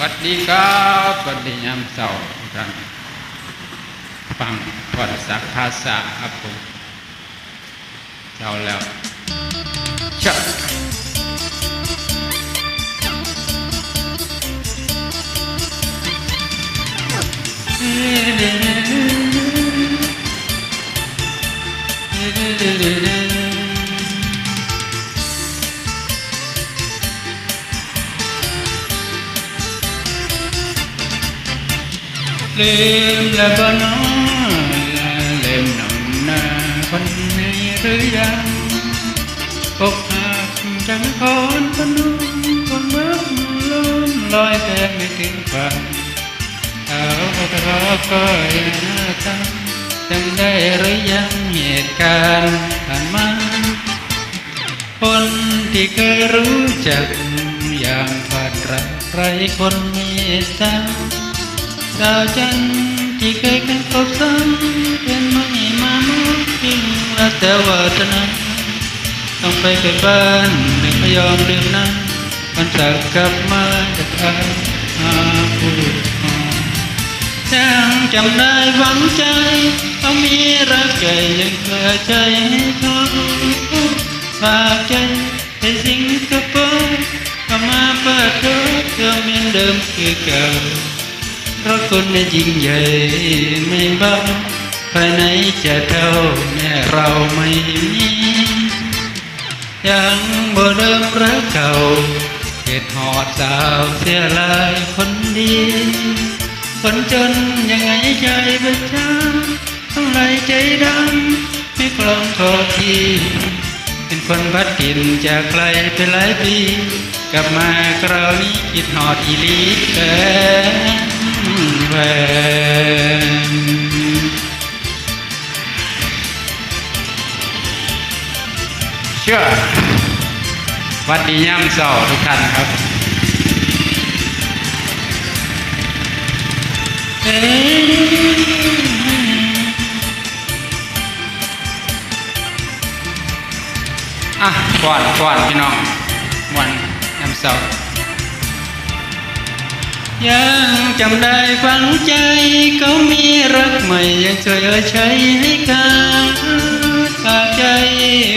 วัสดีครับสวัสดียามเสาร์ทุกท่านฟังพอดสักภาษาครับผมเช้าแล้วเชะ ลืมแล้วก็น้อยเล่มนังหน้าคนนี้หรือยังอกหักจังคนคนนู้นคนเมื่อลืมลอยแต่ไม่ถึงฝั่งเอาขอก็ยังหน้าตาจำได้หรือยังเหตุการณ์ผ่านมาคนที่เคยรู้จักอย่างผ่านรักใครคนเมตตา ดาวจันทร์ที่เคยกันพบซ้ำเป็นไม่มามองพิงและแต่วาสนาต้องไปเกิดบ้านไม่ยอมลืมนั้นมันสักกลับมาจากอายหาผู้หอมจังจำได้หวังใจเขามีรักใจยังเกิดใจให้เขาฝากใจไปสิงคโปร์ก็มาเปิดตัวเธอเหมือนเดิมคือเก่า พราะคนนั้นยิ่งใหญ่ไม่เบาภายในจะเท่าแม่เราไม่มียังบ่เริ่มรักเก่าเหตุหอดสาวเสียลายคนดีคนจนยังไงใจประชาต้องไหลใจดำไม่กลองขอทีเป็นคนพัดกินจากไกลไปหลายปี กลับมาคราวนี้คิดหอดอีลีแเชื่อวัดดีย่ำเสาทุกท่านครับอะก่อนก่อนพี่น้องวันน้ำเสา ยังจำได้ฝังใจเขามีรักใหม่ยังช่วยเอาใช้ให้กันฝากใจ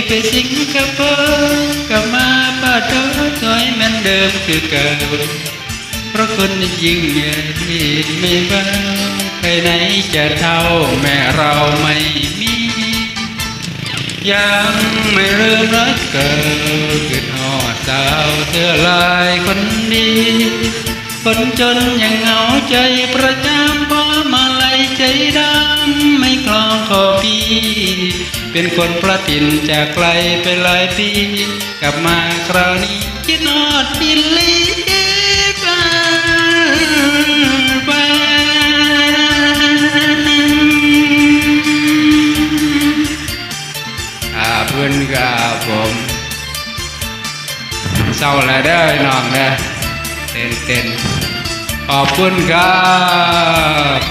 ไปสิงคโปร์กลับมาป้าเธอถอยเหมือนเดิมคือเก่าเพราะคนยิ่งใหญ่ไม่บ้าใครไหนจะเท่าแม่เราไม่มียังไม่เริ่มรักเกิดคือหอดสาวเสื้อลายคนดี คนจนยังเหงาใจประจำเพราะมาลายใจดำไม่คลองขอพี่ เป็นคนประตินจากไกลไปหลายปี กลับมาคราวนี้คิดนอดบิลลี่บ้าบ้าอาเพื่อนกับผมเศร้าแล้วเด้อน้องเด้อ เต้นๆขอบคุณครับ